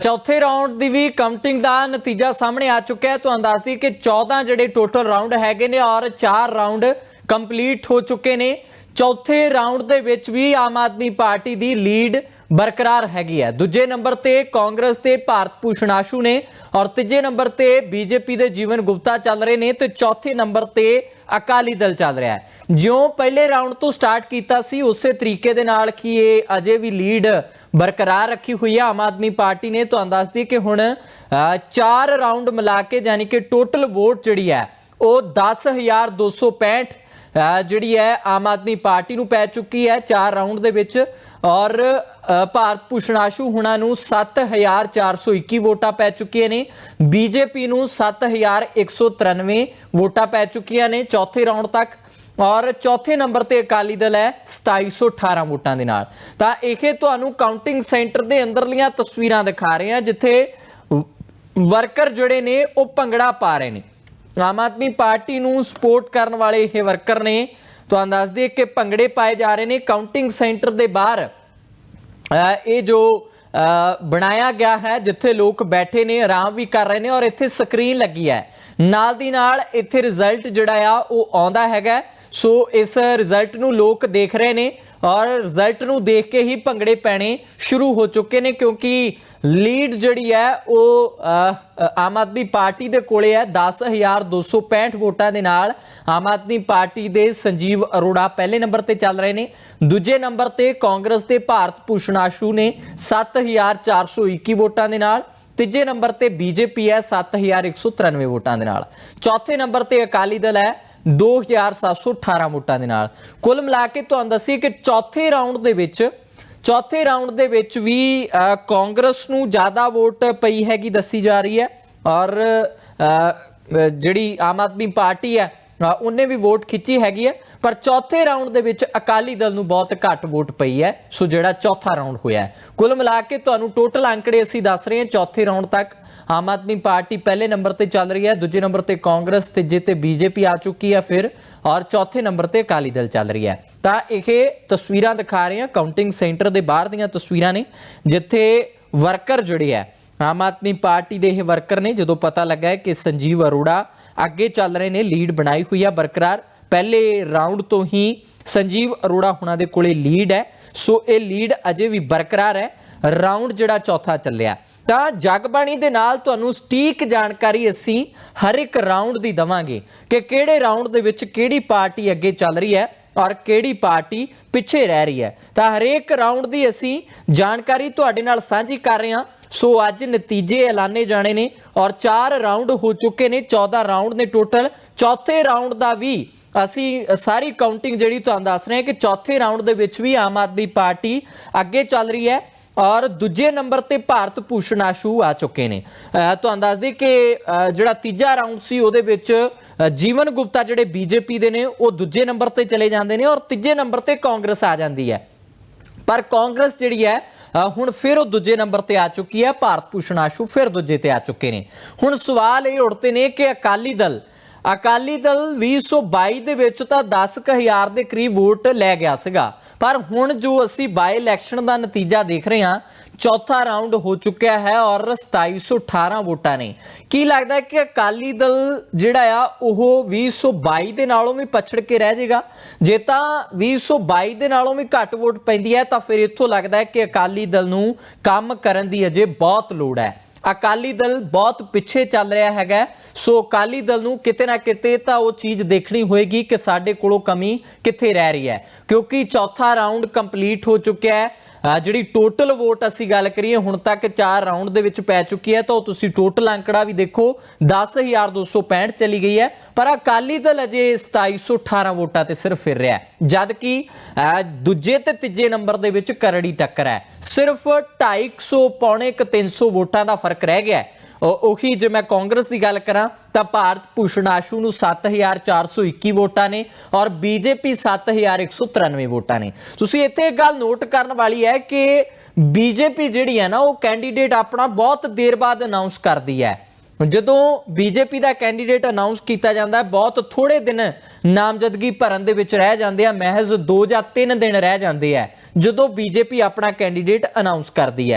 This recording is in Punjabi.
ਚੌਥੇ ਰਾਉਂਡ ਦੀ ਵੀ ਕਾਊਂਟਿੰਗ ਦਾ ਨਤੀਜਾ ਸਾਹਮਣੇ ਆ ਚੁੱਕਿਆ ਹੈ। ਤੁਹਾਨੂੰ ਦੱਸਦੀ ਕਿ 14 ਜਿਹੜੇ ਟੋਟਲ ਰਾਉਂਡ ਹੈਗੇ ਨੇ ਔਰ 4 ਰਾਉਂਡ ਕੰਪਲੀਟ ਹੋ ਚੁੱਕੇ ਨੇ। ਚੌਥੇ ਰਾਉਂਡ ਦੇ ਵਿੱਚ ਵੀ ਆਮ ਆਦਮੀ ਪਾਰਟੀ ਦੀ ਲੀਡ ਬਰਕਰਾਰ ਹੈਗੀ ਹੈ। ਦੂਜੇ ਨੰਬਰ ਤੇ ਕਾਂਗਰਸ ਤੇ ਭਾਰਤ ਭੂਸ਼ਣ ਆਸ਼ੂ ਨੇ ਔਰ ਤੀਜੇ ਨੰਬਰ ਤੇ ਬੀਜੇਪੀ ਦੇ ਜੀਵਨ ਗੁਪਤਾ ਚੱਲ ਰਹੇ ਨੇ ਤੇ ਚੌਥੇ ਨੰਬਰ ਤੇ ਅਕਾਲੀ ਦਲ ਚੱਲ ਰਿਹਾ ਹੈ। ਜਿਉਂ ਪਹਿਲੇ ਰਾਉਂਡ ਤੋਂ ਸਟਾਰਟ ਕੀਤਾ ਸੀ ਉਸੇ ਤਰੀਕੇ ਦੇ ਨਾਲ ਕੀ ਇਹ ਅਜੇ ਵੀ ਲੀਡ ਬਰਕਰਾਰ ਰੱਖੀ ਹੋਈ ਹੈ ਆਮ ਆਦਮੀ ਪਾਰਟੀ ਨੇ। ਤੁਹਾਨੂੰ ਦੱਸ ਦਈਏ ਕਿ ਹੁਣ 4 ਰਾਉਂਡ ਮਿਲਾ ਕੇ ਯਾਨੀ ਕਿ ਟੋਟਲ ਵੋਟ ਜਿਹੜੀ ਹੈ ਉਹ 10265 ਅ, ਜਿਹੜੀ ਹੈ, ਆਮ ਆਦਮੀ ਪਾਰਟੀ ਨੂੰ ਪੈ ਚੁੱਕੀ ਹੈ ਚਾਰ ਰਾਉਂਡ ਦੇ ਵਿੱਚ ਔਰ ਭਾਰਤ ਭੂਸ਼ਣ ਆਸ਼ੂ ਹੁਣਾਂ ਨੂੰ 7421 ਵੋਟਾਂ ਪੈ ਚੁੱਕੀਆਂ ਨੇ, ਬੀਜੇਪੀ ਨੂੰ 7193 ਵੋਟਾਂ ਪੈ ਚੁੱਕੀਆਂ ਨੇ ਚੌਥੇ ਰਾਉਂਡ ਤੱਕ ਔਰ ਚੌਥੇ ਨੰਬਰ ਤੇ ਅਕਾਲੀ ਦਲ ਹੈ 2718 ਵੋਟਾਂ ਦੇ ਨਾਲ। ਤਾਂ ਇਹ ਤੁਹਾਨੂੰ ਕਾਊਂਟਿੰਗ ਸੈਂਟਰ ਦੇ ਅੰਦਰਲੀਆਂ ਤਸਵੀਰਾਂ ਦਿਖਾ ਰਹੇ ਹਾਂ, ਜਿੱਥੇ ਵਰਕਰ ਜਿਹੜੇ ਨੇ ਉਹ ਭੰਗੜਾ ਪਾ ਰਹੇ ਨੇ। ਆਮ ਆਦਮੀ ਪਾਰਟੀ ਨੂੰ ਸਪੋਰਟ ਕਰਨ ਵਾਲੇ ਇਹ ਵਰਕਰ ਨੇ। ਤੁਹਾਨੂੰ ਦੱਸ ਦਈਏ ਕਿ ਭੰਗੜੇ ਪਾਏ ਜਾ ਰਹੇ ਨੇ ਕਾਊਂਟਿੰਗ ਸੈਂਟਰ ਦੇ ਬਾਹਰ। ਇਹ ਜੋ ਅ, ਬਣਾਇਆ ਗਿਆ ਹੈ ਜਿੱਥੇ ਲੋਕ ਬੈਠੇ ਨੇ ਆਰਾਮ ਵੀ ਕਰ ਰਹੇ ਨੇ ਔਰ ਇੱਥੇ ਸਕਰੀਨ ਲੱਗੀ ਹੈ। ਨਾਲ ਦੀ ਨਾਲ ਇੱਥੇ ਰਿਜ਼ਲਟ ਜਿਹੜਾ ਆ ਉਹ ਆਉਂਦਾ ਹੈਗਾ। ਸੋ ਇਸ ਰਿਜ਼ਲਟ ਨੂੰ ਲੋਕ ਦੇਖ ਰਹੇ ਨੇ ਔਰ ਰਿਜ਼ਲਟ ਨੂੰ ਦੇਖ ਕੇ ਹੀ ਭੰਗੜੇ ਪੈਣੇ ਸ਼ੁਰੂ ਹੋ ਚੁੱਕੇ ਨੇ ਕਿਉਂਕਿ ਲੀਡ ਜਿਹੜੀ ਹੈ ਉਹ ਆਮ ਆਦਮੀ ਪਾਰਟੀ ਦੇ ਕੋਲੇ ਹੈ। 10265 ਵੋਟਾਂ ਦੇ ਨਾਲ ਆਮ ਆਦਮੀ ਪਾਰਟੀ ਦੇ ਸੰਜੀਵ ਅਰੋੜਾ ਪਹਿਲੇ ਨੰਬਰ ਤੇ ਚੱਲ ਰਹੇ ਨੇ। ਦੂਜੇ ਨੰਬਰ ਤੇ ਕਾਂਗਰਸ ਦੇ ਭਾਰਤ ਭੂਸ਼ਣ ਆਸ਼ੂ ਨੇ 7421 ਵੋਟਾਂ ਦੇ ਨਾਲ। ਤੀਜੇ ਨੰਬਰ ਤੇ ਬੀਜੇਪੀ ਹੈ 7193 ਵੋਟਾਂ ਦੇ ਨਾਲ। ਚੌਥੇ ਨੰਬਰ ਤੇ ਅਕਾਲੀ ਦਲ ਹੈ 2718 ਵੋਟਾਂ ਦੇ ਨਾਲ। ਕੁੱਲ ਮਿਲਾ ਕੇ ਤੁਹਾਨੂੰ ਦੱਸੀਏ ਕਿ ਚੌਥੇ ਰਾਉਂਡ ਦੇ ਵਿੱਚ, ਚੌਥੇ ਰਾਉਂਡ ਦੇ ਵਿੱਚ ਵੀ ਕਾਂਗਰਸ ਨੂੰ ਜ਼ਿਆਦਾ ਵੋਟ ਪਈ ਹੈਗੀ ਦੱਸੀ ਜਾ ਰਹੀ ਹੈ। ਔਰ ਜਿਹੜੀ ਆਮ ਆਦਮੀ ਪਾਰਟੀ ਹੈ ਉਹਨੇ ਵੀ ਵੋਟ ਖਿੱਚੀ ਹੈਗੀ ਹੈ, ਪਰ ਚੌਥੇ ਰਾਉਂਡ ਦੇ ਵਿੱਚ ਅਕਾਲੀ ਦਲ ਨੂੰ ਬਹੁਤ ਘੱਟ ਵੋਟ ਪਈ ਹੈ। ਸੋ ਜਿਹੜਾ ਚੌਥਾ ਰਾਉਂਡ ਹੋਇਆ ਹੈ। ਕੁੱਲ ਮਿਲਾ ਕੇ ਤੁਹਾਨੂੰ ਟੋਟਲ ਅੰਕੜੇ ਅਸੀਂ ਦੱਸ ਰਹੇ ਹਾਂ ਚੌਥੇ ਰਾਉਂਡ ਤੱਕ। ਆਮ ਆਦਮੀ ਪਾਰਟੀ ਪਹਿਲੇ ਨੰਬਰ ਤੇ ਚੱਲ ਰਹੀ ਹੈ, ਦੂਜੇ ਨੰਬਰ ਤੇ ਕਾਂਗਰਸ ਤੀਜੇ ਤੇ ਬੀਜੇਪੀ ਆ ਚੁੱਕੀ ਹੈ ਫਿਰ, ਔਰ ਚੌਥੇ ਨੰਬਰ ਤੇ ਅਕਾਲੀ ਦਲ ਚੱਲ ਰਹੀ ਹੈ। ਤਾਂ ਇਹ ਤਸਵੀਰਾਂ ਦਿਖਾ ਰਹੇ ਹਾਂ। ਕਾਊਂਟਿੰਗ ਸੈਂਟਰ ਦੇ ਬਾਹਰ ਦੀਆਂ ਤਸਵੀਰਾਂ ਨੇ, ਜਿੱਥੇ ਵਰਕਰ ਜਿਹੜੇ ਹੈ ਆਮ ਆਦਮੀ ਪਾਰਟੀ ਦੇ ਇਹ ਵਰਕਰ ਨੇ ਜਦੋਂ ਪਤਾ ਲੱਗਾ ਹੈ ਕਿ ਸੰਜੀਵ ਅਰੋੜਾ ਅੱਗੇ ਚੱਲ ਰਹੇ ਨੇ ਲੀਡ ਬਣਾਈ ਹੋਈ ਆ, ਬਰਕਰਾਰ। ਪਹਿਲੇ ਰਾਉਂਡ ਤੋਂ ਹੀ ਸੰਜੀਵ ਅਰੋੜਾ ਹੁਣਾਂ ਦੇ ਕੋਲੇ ਲੀਡ ਹੈ। ਸੋ ਇਹ ਲੀਡ ਅਜੇ ਵੀ ਬਰਕਰਾਰ ਹੈ। ਰਾਉਂਡ ਜਿਹੜਾ ਚੌਥਾ ਚੱਲਿਆ। ਤਾਂ ਜਗਬਾਣੀ ਦੇ ਨਾਲ ਤੁਹਾਨੂੰ ਸਟੀਕ ਜਾਣਕਾਰੀ ਅਸੀਂ ਹਰ ਇੱਕ ਰਾਉਂਡ ਦੀ ਦਵਾਂਗੇ ਕਿ ਕਿਹੜੇ ਰਾਉਂਡ ਦੇ ਵਿੱਚ ਕਿਹੜੀ ਪਾਰਟੀ ਅੱਗੇ ਚੱਲ ਰਹੀ ਹੈ। ਔਰ ਕਿਹੜੀ ਪਾਰਟੀ ਪਿੱਛੇ ਰਹਿ ਰਹੀ ਹੈ? ਤਾਂ ਹਰੇਕ ਰਾਉਂਡ ਦੀ ਅਸੀਂ ਜਾਣਕਾਰੀ ਤੁਹਾਡੇ ਨਾਲ ਸਾਂਝੀ ਕਰ ਰਹੇ ਹਾਂ। ਸੋ ਅੱਜ ਨਤੀਜੇ ਐਲਾਨੇ ਜਾਣੇ ਨੇ ਔਰ 4 ਰਾਉਂਡ ਹੋ ਚੁੱਕੇ ਨੇ 14 ਰਾਉਂਡ ਨੇ ਟੋਟਲ ਚੌਥੇ ਰਾਉਂਡ ਦਾ ਵੀ ਅਸੀਂ ਸਾਰੀ ਕਾਊਂਟਿੰਗ ਜਿਹੜੀ ਤੁਹਾਨੂੰ ਦੱਸ ਰਹੇ ਹਾਂ ਕਿ ਚੌਥੇ ਰਾਉਂਡ ਦੇ ਵਿੱਚ ਵੀ ਆਮ ਆਦਮੀ ਪਾਰਟੀ ਅੱਗੇ ਚੱਲ ਰਹੀ ਹੈ। ਔਰ ਦੂਜੇ ਨੰਬਰ ਤੇ ਭਾਰਤ ਭੂਸ਼ਣ ਆਸ਼ੂ ਆ ਚੁੱਕੇ ਨੇ। ਤੁਹਾਨੂੰ ਦੱਸ ਦਈਏ ਕਿ ਜਿਹੜਾ ਤੀਜਾ ਰਾਉਂਡ ਸੀ, ਉਹਦੇ ਵਿੱਚ ਜੀਵਨ ਗੁਪਤਾ ਜਿਹੜੇ ਬੀਜੇਪੀ ਦੇ ਨੇ, ਉਹ ਦੂਜੇ ਨੰਬਰ ਤੇ ਚਲੇ ਜਾਂਦੇ ਨੇ ਔਰ ਤੀਜੇ ਨੰਬਰ ਤੇ ਕਾਂਗਰਸ ਆ ਜਾਂਦੀ ਹੈ। ਪਰ ਕਾਂਗਰਸ ਜਿਹੜੀ ਹੈ ਹੁਣ ਫਿਰ ਉਹ ਦੂਜੇ ਨੰਬਰ ਤੇ ਆ ਚੁੱਕੀ ਹੈ। ਭਾਰਤ ਭੂਸ਼ਣ ਆਸ਼ੂ ਫਿਰ ਦੂਜੇ ਤੇ ਆ ਚੁੱਕੇ ਨੇ। ਹੁਣ ਸਵਾਲ ਇਹ ਉੱਠਦੇ ਨੇ ਕਿ ਅਕਾਲੀ ਦਲ ਅਕਾਲੀ ਦਲ 2022 ਦੇ ਵਿੱਚ ਤਾਂ 10000 ਦੇ ਕਰੀਬ ਵੋਟ ਲੈ ਗਿਆ ਸੀਗਾ। ਪਰ ਹੁਣ ਜੋ ਅਸੀਂ ਬਾਈ ਇਲੈਕਸ਼ਨ ਦਾ ਨਤੀਜਾ ਦੇਖ ਰਹੇ ਹਾਂ, ਚੌਥਾ ਰਾਉਂਡ ਹੋ ਚੁੱਕਿਆ ਹੈ ਔਰ 2718 ਵੋਟਾਂ ਨੇ। ਕੀ ਲੱਗਦਾ ਹੈ ਕਿ ਅਕਾਲੀ ਦਲ ਜਿਹੜਾ ਆ, ਉਹ 2022 ਦੇ ਨਾਲੋਂ ਵੀ ਪਛੜ ਕੇ ਰਹਿ ਜਾਏਗਾ ਜੇ ਤਾਂ 2022 ਦੇ ਨਾਲੋਂ ਵੀ ਘੱਟ ਵੋਟ ਪੈਂਦੀ ਹੈ, ਤਾਂ ਫਿਰ ਇੱਥੋਂ ਲੱਗਦਾ ਹੈ ਕਿ ਅਕਾਲੀ ਦਲ ਨੂੰ ਕੰਮ ਕਰਨ ਦੀ ਅਜੇ ਬਹੁਤ ਲੋੜ ਹੈ। ਅਕਾਲੀ ਦਲ ਬਹੁਤ ਪਿੱਛੇ ਚੱਲ ਰਿਹਾ ਹੈਗਾ। ਸੋ ਅਕਾਲੀ ਦਲ ਨੂੰ ਕਿਤੇ ਨਾ ਕਿਤੇ ਤਾਂ ਉਹ ਚੀਜ਼ ਦੇਖਣੀ ਹੋਏਗੀ ਕਿ ਸਾਡੇ ਕੋਲੋਂ ਕਮੀ ਕਿੱਥੇ ਰਹਿ ਰਹੀ ਹੈ। ਕਿਉਂਕਿ ਚੌਥਾ ਰਾਉਂਡ ਕੰਪਲੀਟ ਹੋ ਚੁੱਕਿਆ ਹੈ। ਜਿਹੜੀ ਟੋਟਲ ਵੋਟ ਅਸੀਂ ਗੱਲ ਕਰੀਏ, ਹੁਣ ਤੱਕ 4 ਰਾਉਂਡ ਦੇ ਵਿੱਚ ਪੈ ਚੁੱਕੀ ਹੈ, ਤਾਂ ਉਹ ਤੁਸੀਂ ਟੋਟਲ ਅੰਕੜਾ ਵੀ ਦੇਖੋ 10265 ਚਲੀ ਗਈ ਹੈ, ਪਰ ਅਕਾਲੀ ਦਲ ਅਜੇ 2718 ਵੋਟਾਂ ਤੇ ਸਿਰਫ ਫਿਰ ਰਿਹਾ ਹੈ। ਜਦ ਕਿ ਦੂਜੇ ਤੇ ਤੀਜੇ ਨੰਬਰ ਦੇ ਵਿੱਚ ਕਰੜੀ ਟੱਕਰ ਹੈ। ਸਿਰਫ 250 ਪੌਣੇ ਕੁ 300 ਵੋਟਾਂ ਦਾ ਫ਼ਰਕ ਰਹਿ ਗਿਆ ਹੈ। ਉਹੀ ਜੇ ਮੈਂ ਕਾਂਗਰਸ ਦੀ ਗੱਲ ਕਰਾਂ, ਤਾਂ ਭਾਰਤ ਭੂਸ਼ਣ ਆਸ਼ੂ ਨੂੰ 7421 ਵੋਟਾਂ ਨੇ ਔਰ ਬੀਜੇਪੀ 7193 ਵੋਟਾਂ ਨੇ। ਤੁਸੀਂ ਇੱਥੇ ਇੱਕ ਗੱਲ ਨੋਟ ਕਰਨ ਵਾਲੀ ਹੈ ਕਿ ਬੀਜੇਪੀ ਜਿਹੜੀ ਹੈ ਨਾ, ਉਹ ਕੈਂਡੀਡੇਟ ਆਪਣਾ ਬਹੁਤ ਦੇਰ ਬਾਅਦ ਅਨਾਉਂਸ ਕਰਦੀ ਹੈ। ਜਦੋਂ ਬੀਜੇਪੀ ਦਾ ਕੈਂਡੀਡੇਟ ਅਨਾਉਂਸ ਕੀਤਾ ਜਾਂਦਾ ਬਹੁਤ ਥੋੜੇ ਦਿਨ ਨਾਮਜ਼ਦਗੀ ਭਰਨ ਦੇ ਵਿੱਚ ਰਹਿ ਜਾਂਦੇ ਆ, ਮਹਿਜ਼ 2 ਜਾਂ 3 ਦਿਨ ਰਹਿ ਜਾਂਦੇ ਆ, ਜਦੋਂ ਬੀਜੇਪੀ ਆਪਣਾ ਕੈਂਡੀਡੇਟ ਅਨਾਉਂਸ ਕਰਦੀ ਹੈ।